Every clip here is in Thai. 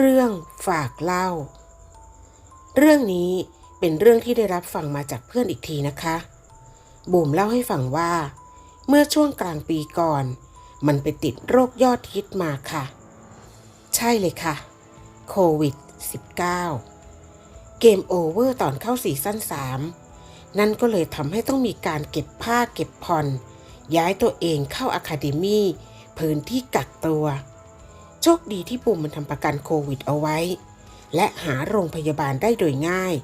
เรื่องฝากเล่า เรื่องนี้เป็นเรื่องที่ได้รับฟังมาจากเพื่อนอีกทีนะคะบุ๋มเล่าให้ฟังว่า เมื่อช่วงกลางปีก่อน มันไปติดโรคยอดฮิตมาค่ะ ใช่เลยค่ะ โควิด -19 เกมโอเวอร์ตอนเข้าซีซั่น3 นั่นก็เลยทำให้ต้องมีการเก็บผ้าเก็บผ่อน ย้ายตัวเองเข้าอะคาเดมี่พื้นที่กักตัว โชคดีที่ปุ่มมันทำประกันโควิดเอาไว้ และหาโรงพยาบาลได้โดยง่าย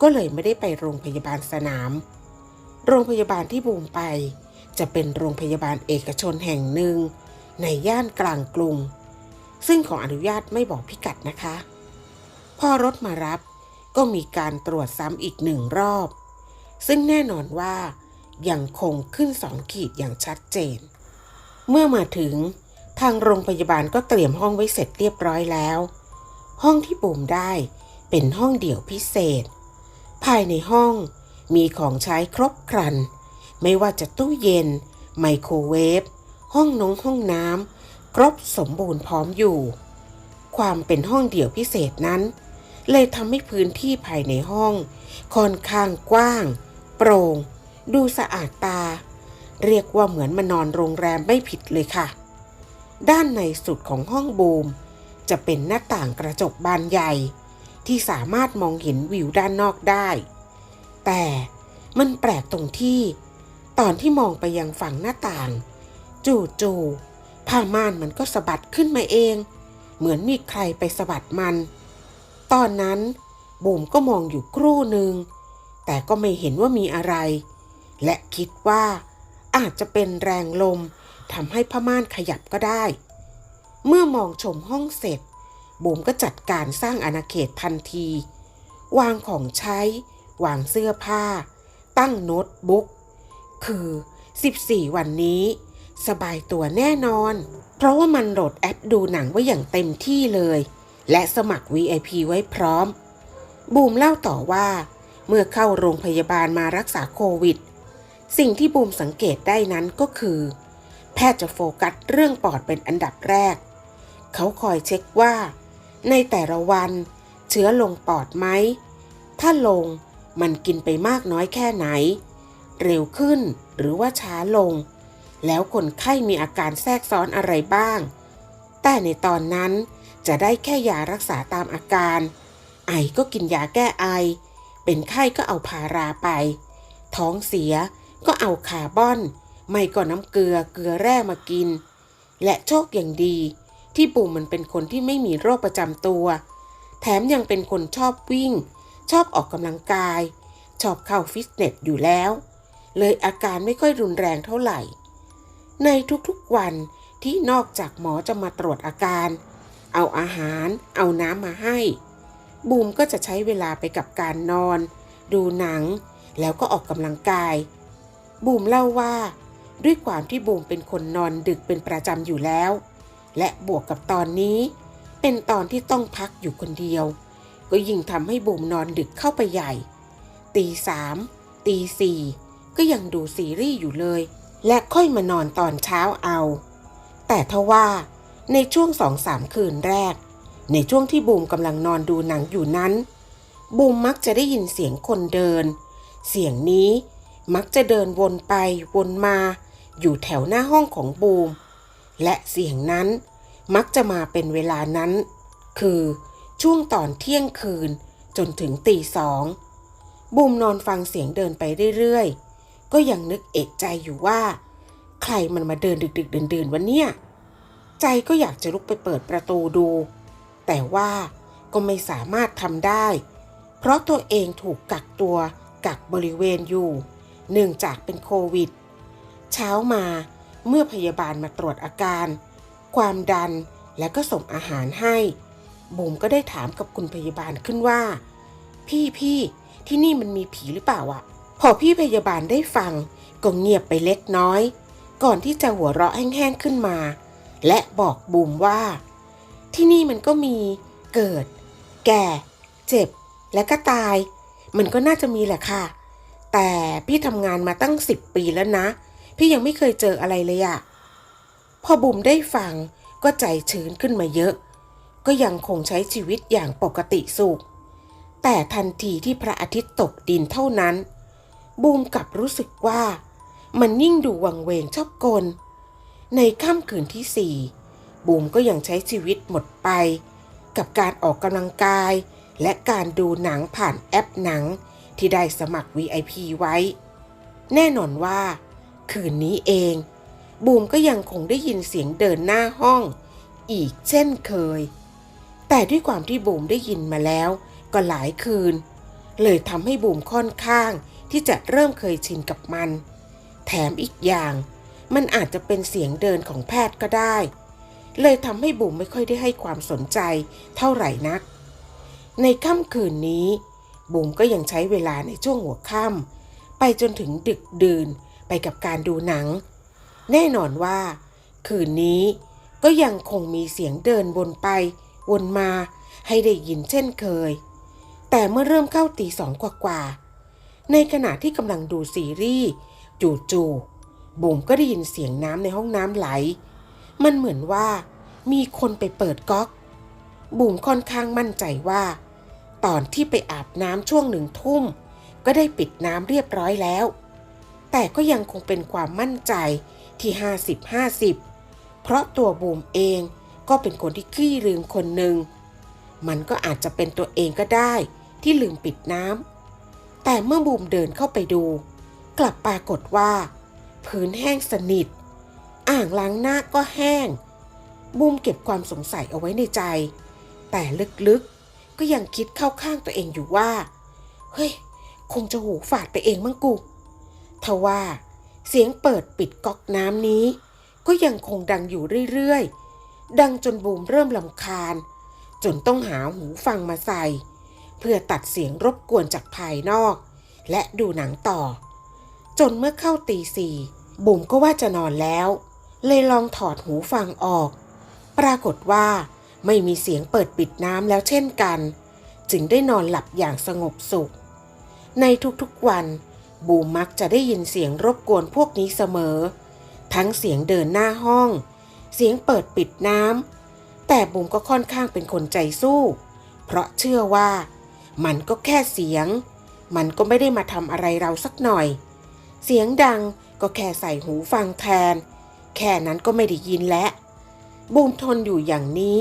ก็เลยไม่ได้ไปโรงพยาบาลสนาม โรงพยาบาลที่บูมไป จะเป็นโรงพยาบาลเอกชนแห่งหนึ่ง ในย่านกลางกรุง ซึ่งขออนุญาตไม่บอกพิกัดนะคะ พอรถมารับก็มีการตรวจซ้ำอีกหนึ่งรอบ ซึ่งแน่นอนว่ายังคงขึ้นสองขีดอย่างชัดเจน เมื่อมาถึง ทางโรงพยาบาลก็เตรียมห้องไว้เสร็จเรียบร้อยแล้ว ห้องที่ปุ่มได้เป็นห้องเดี่ยวพิเศษ ภายในห้องมีของใช้ครบครัน ไม่ว่าจะตู้เย็น ไมโครเวฟ ห้องนงห้องน้ำครบสมบูรณ์พร้อมอยู่ ความเป็นห้องเดี่ยวพิเศษนั้น เลยทำให้พื้นที่ภายในห้อง ค่อนข้างกว้าง โปร่ง ดูสะอาดตา เรียกว่าเหมือนมานอนโรงแรมไม่ผิดเลยค่ะ ด้านในสุดของห้องบูม จะเป็นหน้าต่างกระจกบานใหญ่ ที่สามารถมองเห็นวิวด้านนอกได้ แต่มันแปลกตรงที่ ตอนที่มองไปยังฝั่งหน้าต่าง จู่ๆผ้าม่านมันก็สะบัดขึ้นมาเอง เหมือนมีใครไปสะบัดมัน ตอนนั้นบูมก็มองอยู่ครู่หนึ่งแต่ก็ไม่เห็นว่ามีอะไร และคิดว่าอาจจะเป็นแรงลม ทำให้ผ้าม่านขยับก็ได้ เมื่อมองชมห้องเสร็จบูมก็จัดการสร้างอาณาเขตทันที วางของใช้ วางเสื้อผ้า ตั้งโน้ตบุ๊ก คือ 14 วันนี้ สบายตัวแน่นอน เพราะว่ามันโหลดแอปดูหนังไว้อย่างเต็มที่เลย และสมัคร VIP ไว้พร้อม บูมเล่าต่อว่า เมื่อเข้าโรงพยาบาลมารักษาโควิด สิ่งที่บูมสังเกตได้นั้นก็คือ แพทย์จะโฟกัสเรื่องปอดเป็นอันดับแรก เขาคอยเช็คว่า ในแต่ละวันเชื้อลงปอดไหม ถ้าลงมันกินไปมากน้อยแค่ไหน เร็วขึ้นหรือว่าช้าลง แล้วคนไข้มีอาการแทรกซ้อนอะไรบ้าง แต่ในตอนนั้นจะได้แค่ยารักษาตามอาการ ไอก็กินยาแก้ไอ เป็นไข้ก็เอาพาราไป ท้องเสียก็เอาคาร์บอน ไม่ก็น้ำเกลือเกลือแร่มากิน และโชคอย่างดี ที่ปู่มันเป็นคนที่ไม่มีโรคประจำตัว แถมยังเป็นคนชอบวิ่ง ชอบออกกำลังกาย ชอบเข้าฟิตเนสอยู่แล้ว เลยอาการไม่ค่อยรุนแรงเท่าไหร่ ในทุกๆวันที่นอกจากหมอจะมาตรวจอาการ เอาอาหาร เอาน้ำมาให้ บูมก็จะใช้เวลาไปกับการนอน ดูหนัง แล้วก็ออกกำลังกาย บูมเล่าว่า ด้วยความที่บูมเป็นคนนอนดึกเป็นประจำอยู่แล้ว และบวกกับตอนนี้ เป็นตอนที่ต้องพักอยู่คนเดียว ก็ยิ่งทำให้บูมนอนดึกเข้าไปใหญ่ ตีสามตีสี่ก็ยังดูซีรีส์อยู่เลย และค่อยมานอนตอนเช้าเอา แต่ทว่าในช่วงสองสามคืนแรก ในช่วงที่บูมกำลังนอนดูหนังอยู่นั้น บูมมักจะได้ยินเสียงคนเดิน เสียงนี้มักจะเดินวนไปวนมา อยู่แถวหน้าห้องของบูม และเสียงนั้นมักจะมาเป็นเวลานั้น คือช่วงตอนเที่ยงคืนจนถึงตีสอง บูมนอนฟังเสียงเดินไปเรื่อยๆ ก็ยังนึกเอกใจอยู่ว่า ใครมันมาเดินดึก ๆ เดินๆวันเนี่ยใจก็อยากจะลุกไปเปิดประตูดู แต่ว่าก็ไม่สามารถทำได้ เพราะตัวเองถูกกักตัวกักบริเวณอยู่ เนื่องจากเป็นโควิด เช้ามาเมื่อพยาบาลมาตรวจอาการ ความดันและก็ส่งอาหารให้บูมก็ได้ถามกับคุณพยาบาลขึ้นว่า พี่พี่ที่นี่มันมีผีหรือเปล่าอะพอพี่พยาบาลได้ฟังก็เงียบไปเล็กน้อย ก่อนที่จะหัวเราะแห้งๆขึ้นมา และบอกบูมว่า ที่นี่มันก็มีเกิด แก่ เจ็บ และก็ตาย มันก็น่าจะมีแหละค่ะ แต่พี่ทำงานมาตั้งสิบปีแล้วนะ พี่ยังไม่เคยเจออะไรเลยอะพอบุ๋มได้ฟังก็ใจชื้นขึ้นมาเยอะ ก็ยังคงใช้ชีวิตอย่างปกติสุข แต่ทันทีที่พระอาทิตย์ตกดินเท่านั้น บูมกลับรู้สึกว่ามันยิ่งดูวังเวงชอบกล ในค่ำคืนที่สี่บูมก็ยังใช้ชีวิตหมดไป กับการออกกำลังกาย และการดูหนังผ่านแอปหนังที่ได้สมัคร VIP ไว้ แน่นอนว่า คืนนี้เอง บูมก็ยังคงได้ยินเสียงเดินหน้าห้อง อีกเช่นเคย แต่ด้วยความที่บูมได้ยินมาแล้ว ก็หลายคืน เลยทำให้บูมค่อนข้างที่จะเริ่มเคยชินกับมัน แถมอีกอย่าง มันอาจจะเป็นเสียงเดินของแพทย์ก็ได้ เลยทำให้บูมไม่ค่อยได้ให้ความสนใจเท่าไหร่นัก ในค่ำคืนนี้บูมก็ยังใช้เวลาในช่วงหัวค่ำไปจนถึงดึกดื่น ไปกับการดูหนัง แน่นอนว่า คืนนี้ก็ยังคงมีเสียงเดินวนไป วนมาให้ได้ยินเช่นเคย แต่เมื่อเริ่มเข้าตีสองกว่าๆในขณะที่กำลังดูซีรีส์จู่ๆบูมก็ได้ยินเสียงน้ำในห้องน้ำไหล มันเหมือนว่ามีคนไปเปิดก๊อกบูมค่อนข้างมั่นใจว่า ตอนที่ไปอาบน้ำช่วงหนึ่งทุ่ม ก็ได้ปิดน้ำเรียบร้อยแล้ว แต่ก็ยังคงเป็นความมั่นใจที่ 50-50 เพราะตัวบูมเองก็เป็นคนที่ขี้ลืมคนหนึ่ง มันก็อาจจะเป็นตัวเองก็ได้ที่ลืมปิดน้ำ แต่เมื่อบูมเดินเข้าไปดู กลับปรากฏว่า พื้นแห้งสนิท อ่างล้างหน้าก็แห้ง บูมเก็บความสงสัยเอาไว้ในใจ แต่ลึกๆก็ยังคิดเข้าข้างตัวเองอยู่ว่า เฮ้ย คงจะหูฝาดไปเองมั้งกู ทว่าเสียงเปิดปิดก๊อกน้ำนี้ ก็ยังคงดังอยู่เรื่อยๆ ดังจนบูมเริ่มลำคาญ จนต้องหาหูฟังมาใส่ เพื่อตัดเสียงรบกวนจากภายนอก และดูหนังต่อ จนเมื่อเข้าตีสี่บุ๋มก็ว่าจะนอนแล้ว เลยลองถอดหูฟังออก ปรากฏว่าไม่มีเสียงเปิดปิดน้ำแล้วเช่นกัน จึงได้นอนหลับอย่างสงบสุข ในทุกๆวัน บูมมักจะได้ยินเสียงรบกวนพวกนี้เสมอ ทั้งเสียงเดินหน้าห้อง เสียงเปิดปิดน้ำแต่บูมก็ค่อนข้างเป็นคนใจสู้ เพราะเชื่อว่า มันก็แค่เสียง มันก็ไม่ได้มาทำอะไรเราสักหน่อย เสียงดังก็แค่ใส่หูฟังแทน แค่นั้นก็ไม่ได้ยินแล้วบูมทนอยู่อย่างนี้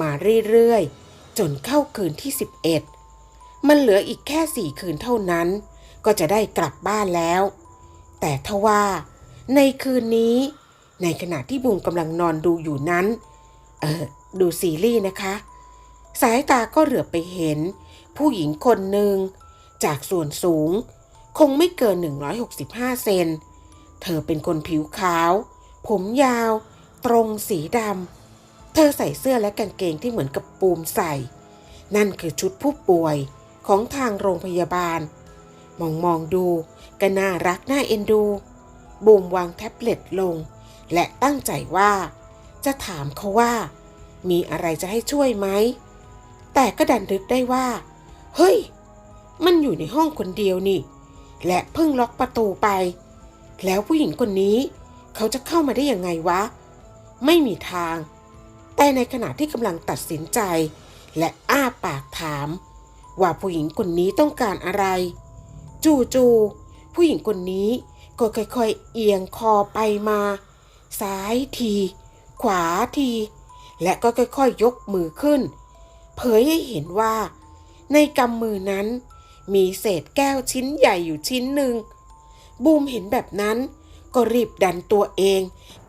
มาเรื่อยๆจนเข้าคืนที่ 11 มันเหลืออีกแค่สี่คืนเท่านั้น ก็จะได้กลับบ้านแล้ว แต่ทว่าในคืนนี้ ในขณะที่บูมกำลังนอนดูอยู่นั้น เออดูซีรีส์นะคะ สายตาก็เหลือบไปเห็น ผู้หญิงคนหนึ่ง จากส่วนสูง คงไม่เกิน 165 เซน เธอเป็นคนผิวขาว ผมยาว ตรงสีดำ เธอใส่เสื้อและกางเกงที่เหมือนกับปูมใส่ นั่นคือชุดผู้ป่วยของทางโรงพยาบาล มองมองดูก็น่ารักน่าเอ็นดู บูมวางแท็บเล็ตลง และตั้งใจว่า จะถามเขาว่า มีอะไรจะให้ช่วยไหม แต่ก็ดันนึกได้ว่า เฮ้ย มันอยู่ในห้องคนเดียวนี่ และเพิ่งล็อกประตูไป แล้วผู้หญิงคนนี้ เขาจะเข้ามาได้ยังไงวะ ไม่มีทาง แต่ในขณะที่กำลังตัดสินใจ และอ้าปากถาม ว่าผู้หญิงคนนี้ต้องการอะไร จู่ๆผู้หญิงคนนี้ก็ค่อยๆเอียงคอไปมา ซ้ายที ขวาที และก็ค่อยๆยกมือขึ้น เผยให้เห็นว่า ในกำมือนั้น มีเศษแก้วชิ้นใหญ่อยู่ชิ้นหนึ่ง บูมเห็นแบบนั้น ก็รีบดันตัวเอง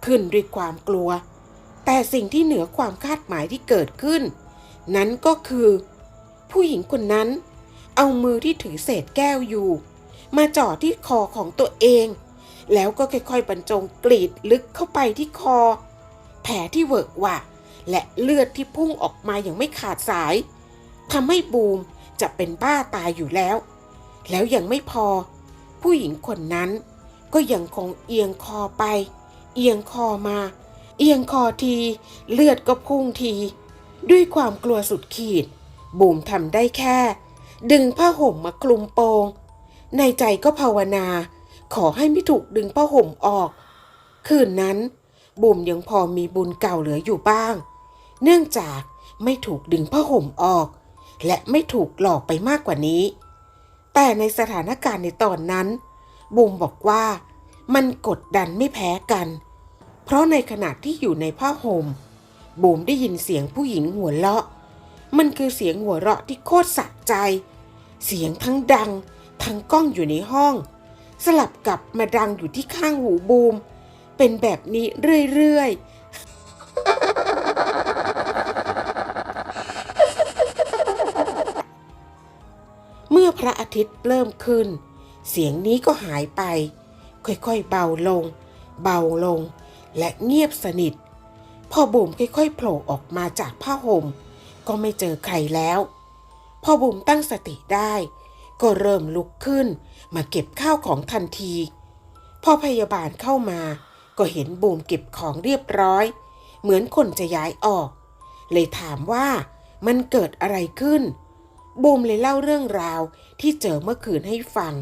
ขึ้นด้วยความกลัว แต่สิ่งที่เหนือความคาดหมายที่เกิดขึ้น นั้นก็คือ ผู้หญิงคนนั้น เอามือที่ถือเศษแก้วอยู่ มาจ่อที่คอของตัวเอง แล้วก็ค่อยๆบรรจงกรีดลึกเข้าไปที่คอ แผลที่เวิร์กหวะและเลือดที่พุ่งออกมาอย่างไม่ขาดสายทำให้บูมจะเป็นบ้าตายอยู่แล้ว แล้วยังไม่พอ ผู้หญิงคนนั้นก็ยังคงเอียงคอไป เอียงคอมา เอียงคอที เลือดก็พุ่งที ด้วยความกลัวสุดขีด บูมทำได้แค่ ดึงผ้าห่มมาคลุมโปง ในใจก็ภาวนา ขอให้ไม่ถูกดึงผ้าห่มออก คืนนั้น บุ๋มยังพอมีบุญเก่าเหลืออยู่บ้าง เนื่องจากไม่ถูกดึงผ้าห่มออก และไม่ถูกหลอกไปมากกว่านี้ แต่ในสถานการณ์ในตอนนั้นบูมบอกว่า มันกดดันไม่แพ้กัน เพราะในขณะที่อยู่ในผ้าห่มบูมได้ยินเสียงผู้หญิงหัวเราะ มันคือเสียงหัวเราะที่โคตรสะใจ เสียงทั้งดัง ทั้งก้องอยู่ในห้อง สลับกับมาดังอยู่ที่ข้างหูบูม เป็นแบบนี้เรื่อยๆ เมื่อพระอาทิตย์เริ่มขึ้น เสียงนี้ก็หายไป ค่อยๆ เบาลง เบาลง และเงียบสนิท พอบุ๋มค่อยๆโผล่ออกมาจากผ้าห่ม ก็ไม่เจอใครแล้ว พอบุ๋มตั้งสติได้ ก็เริ่มลุกขึ้นมาเก็บข้าวของทันที พอพยาบาลเข้ามาก็เห็นบูมเก็บของเรียบร้อย เหมือนคนจะย้ายออก เลยถามว่ามันเกิดอะไรขึ้นบูมเลยเล่าเรื่องราวที่เจอเมื่อคืนให้ฟัง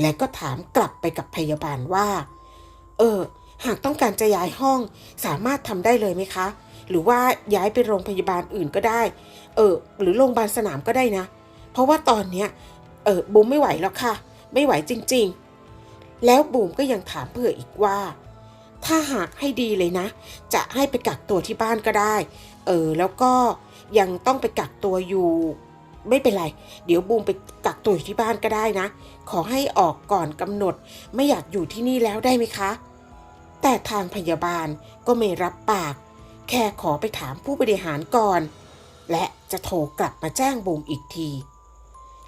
และก็ถามกลับไปกับพยาบาลว่า เออ หากต้องการจะย้ายห้องสามารถทำได้เลยไหมคะ หรือว่าย้ายไปโรงพยาบาลอื่นก็ได้ เออ หรือโรงพยาบาลสนามก็ได้นะ เพราะว่าตอนเนี้ย เออบูมไม่ไหวแล้วค่ะ ไม่ไหวจริง ๆ แล้วบูมก็ยังถามเผื่ออีกว่า ถ้าหากให้ดีเลยนะ จะให้ไปกักตัวที่บ้านก็ได้ เออ แล้วก็ยังต้องไปกักตัวอยู่ไม่เป็นไร เดี๋ยวบูมไปกักตัวอยู่ที่บ้านก็ได้นะ ขอให้ออกก่อนกำหนด ไม่อยากอยู่ที่นี่แล้วได้ไหมคะ แต่ทางพยาบาลก็ไม่รับปาก แค่ขอไปถามผู้บริหารก่อน และจะโทรกลับมาแจ้งบูมอีกที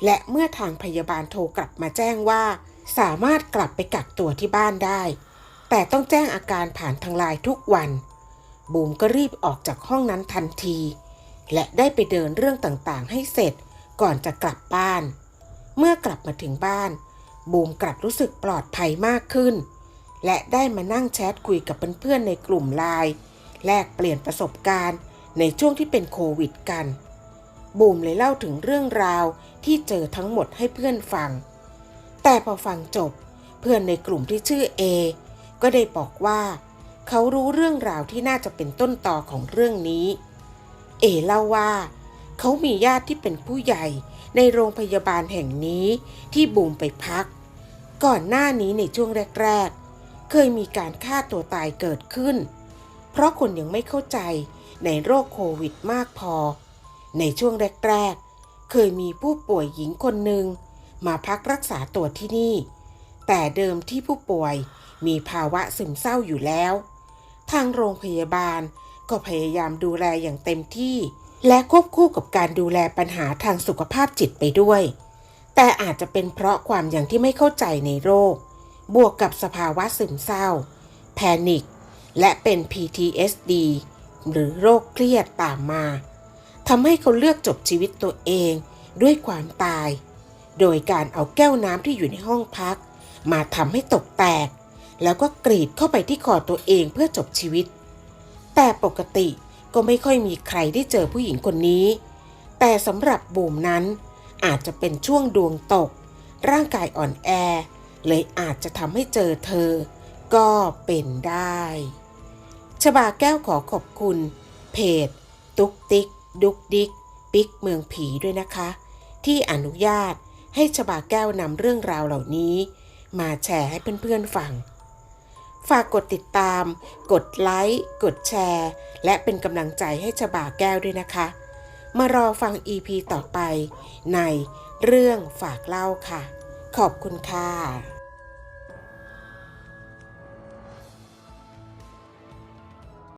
และเมื่อทางพยาบาลโทรกลับมาแจ้งว่า สามารถกลับไปกักตัวที่บ้านได้ แต่ต้องแจ้งอาการผ่านทางไลน์ทุกวัน บูมก็รีบออกจากห้องนั้นทันที และได้ไปเดินเรื่องต่างๆ ให้เสร็จก่อนจะกลับบ้าน เมื่อกลับมาถึงบ้าน บูมกลับรู้สึกปลอดภัยมากขึ้น และได้มานั่งแชทคุยกับเพื่อนๆในกลุ่มไลน์ แลกเปลี่ยนประสบการณ์ในช่วงที่เป็นโควิดกัน บูมเลยเล่าถึงเรื่องราวที่เจอทั้งหมดให้เพื่อนฟัง แต่พอฟังจบเพื่อนในกลุ่มที่ชื่อเอก็ได้บอกว่าเขารู้เรื่องราวที่น่าจะเป็นต้นต่อของเรื่องนี้ เอเล่าว่า เขามีญาติที่เป็นผู้ใหญ่ในโรงพยาบาลแห่งนี้ที่บูมไปพัก ก่อนหน้านี้ในช่วงแรก ๆ เคยมีการฆ่าตัวตายเกิดขึ้น เพราะคนยังไม่เข้าใจในโรคโควิดมากพอ ในช่วงแรกๆ เคยมีผู้ป่วยหญิงคนหนึ่งมาพักรักษาตัวที่นี่ แต่เดิมที่ผู้ป่วยมีภาวะซึมเศร้าอยู่แล้ว ทางโรงพยาบาลก็พยายามดูแลอย่างเต็มที่ และควบคู่กับการดูแลปัญหาทางสุขภาพจิตไปด้วย แต่อาจจะเป็นเพราะความอย่างที่ไม่เข้าใจในโรค บวกกับสภาวะซึมเศร้า แพนิค และเป็น PTSD หรือโรคเครียดตามมาทำให้เขาเลือกจบชีวิตตัวเองด้วยความตาย โดยการเอาแก้วน้ำที่อยู่ในห้องพัก มาทำให้ตกแตก แล้วก็กรีดเข้าไปที่คอตัวเองเพื่อจบชีวิต แต่ปกติก็ไม่ค่อยมีใครได้เจอผู้หญิงคนนี้ แต่สำหรับบูมนั้น อาจจะเป็นช่วงดวงตก ร่างกายอ่อนแอ เลยอาจจะทำให้เจอเธอ ก็เป็นได้ ชบาแก้วขอขอบคุณ เพจ ตุ๊กติ๊กดุกดิก ปิกเมืองผีด้วยนะคะ ที่อนุญาตให้ชบาแก้วนำเรื่องราวเหล่านี้ มาแชร์ให้เพื่อนๆฟัง ฝากกดติดตาม กดไลค์ กดแชร์ และเป็นกำลังใจให้ชบาแก้วด้วยนะคะ มารอฟัง EP ต่อไป ในเรื่องฝากเล่าค่ะ ขอบคุณค่ะ